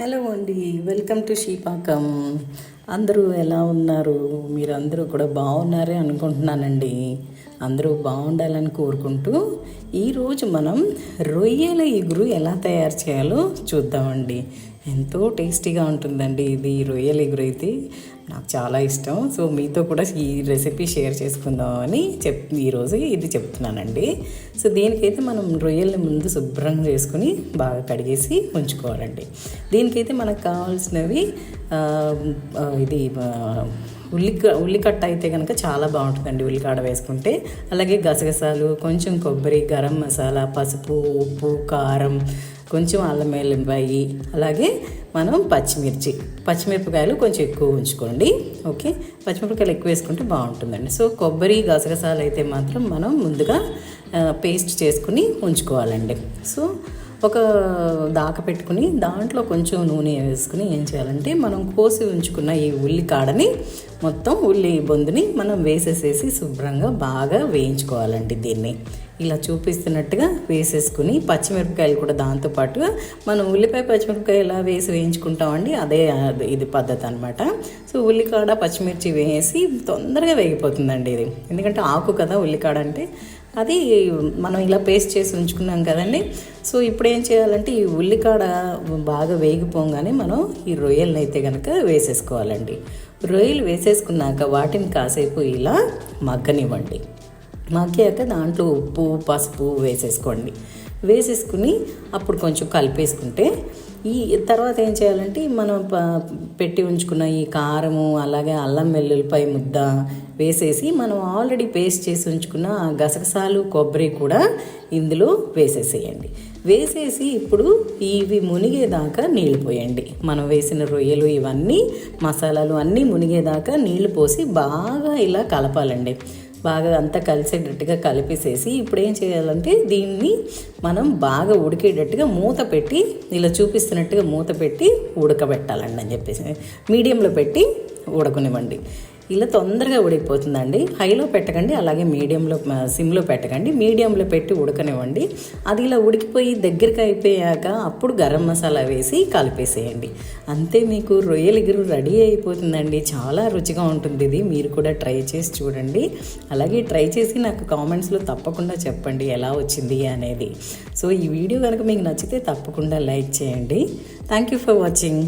Hello అండి welcome to షీపాకం అందరూ ఎలా ఉన్నారు? మీరు అందరూ కూడా బాగున్నారే అనుకుంటున్నానండి. అందరూ బాగుండాలని కోరుకుంటూ ఈరోజు మనం రొయ్యల ఇగురు ఎలా తయారు చేయాలో చూద్దామండి. ఎంతో టేస్టీగా ఉంటుందండి ఇది రొయ్యల ఎగురు అయితే. నాకు చాలా ఇష్టం. సో మీతో కూడా ఈ రెసిపీ షేర్ చేసుకుందామని చెప్ ఈరోజు ఇది చెప్తున్నానండి. సో దీనికైతే మనం రొయ్యల్ని ముందు శుభ్రంగా చేసుకుని బాగా కడిగేసి ఉంచుకోవాలండి. దీనికైతే మనకు కావాల్సినవి ఇది ఉల్లి ఉల్లిక ఉల్లికట్ట అయితే కనుక చాలా బాగుంటుందండి ఉల్లికాడ వేసుకుంటే. అలాగే గసగసాలు కొంచెం కొబ్బరి గరం మసాలా పసుపు ఉప్పు కారం కొంచెం అల్లం వెల్లిపాయి అలాగే మనం పచ్చిమిర్చి పచ్చిమిరపకాయలు కొంచెం ఎక్కువ ఉంచుకోండి. ఓకే? పచ్చిమిరపకాయలు ఎక్కువ వేసుకుంటే బాగుంటుందండి. సో కొబ్బరి గసగసాలు అయితే మాత్రం మనం ముందుగా పేస్ట్ చేసుకుని ఉంచుకోవాలండి. సో ఒక దాక పెట్టుకుని దాంట్లో కొంచెం నూనె వేసుకుని ఏం చేయాలంటే మనం కోసి ఉంచుకున్న ఈ ఉల్లి కాడని మొత్తం ఉల్లి బొందుని మనం వేసేసేసి శుభ్రంగా బాగా వేయించుకోవాలండి దీన్ని. ఇలా చూపిస్తున్నట్టుగా వేసేసుకుని పచ్చిమిరపకాయలు కూడా దాంతోపాటుగా మనం ఉల్లిపాయ పచ్చిమిరపకాయ ఎలా వేసి వేయించుకుంటామండి అదే అది- ఇది పద్ధతి అనమాట సో ఉల్లికాడ పచ్చిమిర్చి వేసి తొందరగా వేగిపోతుందండి ఇది. ఎందుకంటే ఆకు కదా ఉల్లికాడ అంటే అది మనం ఇలా పేస్ట్ చేసి ఉంచుకున్నాం కదండి. సో ఇప్పుడు ఏం చేయాలంటే ఈ ఉల్లికాడ బాగా వేగిపోగానే మనం ఈ రొయ్యలను అయితే కనుక వేసేసుకోవాలండి. రొయ్యలు వేసేసుకున్నాక వాటిని కాసేపు ఇలా మగ్గనివ్వండి. మగ్గాక దాంట్లో ఉప్పు పసుపు వేసేసుకోండి. వేసేసుకుని అప్పుడు కొంచెం కలిపేసుకుంటే ఈ తర్వాత ఏం చేయాలంటే మనం ప పెట్టి ఉంచుకున్న ఈ కారము అలాగే అల్లం వెల్లుల్లిపాయ ముద్ద వేసేసి మనం ఆల్రెడీ పేస్ట్ చేసి ఉంచుకున్న గసగసాలు కొబ్బరి కూడా ఇందులో వేసేసేయండి. వేసేసి ఇప్పుడు ఇవి మునిగేదాకా నీళ్ళు పోయండి. మనం వేసిన రొయ్యలు ఇవన్నీ మసాలాలు అన్నీ మునిగేదాకా నీళ్ళు పోసి బాగా ఇలా కలపాలండి. బాగా అంతా కలిసేటట్టుగా కలిపేసేసి ఇప్పుడు ఏం చేయాలంటే దీన్ని మనం బాగా ఉడికేటట్టుగా మూత పెట్టి ఇలా చూపిస్తున్నట్టుగా మూత పెట్టి ఉడకబెట్టాలండి అని చెప్పేసి. మీడియంలో పెట్టి ఉడకనివ్వండి. ఇలా తొందరగా ఉడికిపోతుందండి హైలో పెట్టకండి అలాగే మీడియంలో సిమ్లో పెట్టకండి. మీడియంలో పెట్టి ఉడకనివ్వండి. అది ఇలా ఉడికిపోయి దగ్గరికి అయిపోయాక అప్పుడు గరం మసాలా వేసి కలిపేసేయండి. అంతే మీకు రొయ్యల ఇగురు రెడీ అయిపోతుందండి. చాలా రుచిగా ఉంటుంది ఇది. మీరు కూడా ట్రై చేసి చూడండి. అలాగే ట్రై చేసి నాకు కామెంట్స్లో తప్పకుండా చెప్పండి ఎలా వచ్చింది అనేది. సో ఈ వీడియో కనుక మీకు నచ్చితే తప్పకుండా లైక్ చేయండి. Thank you for watching.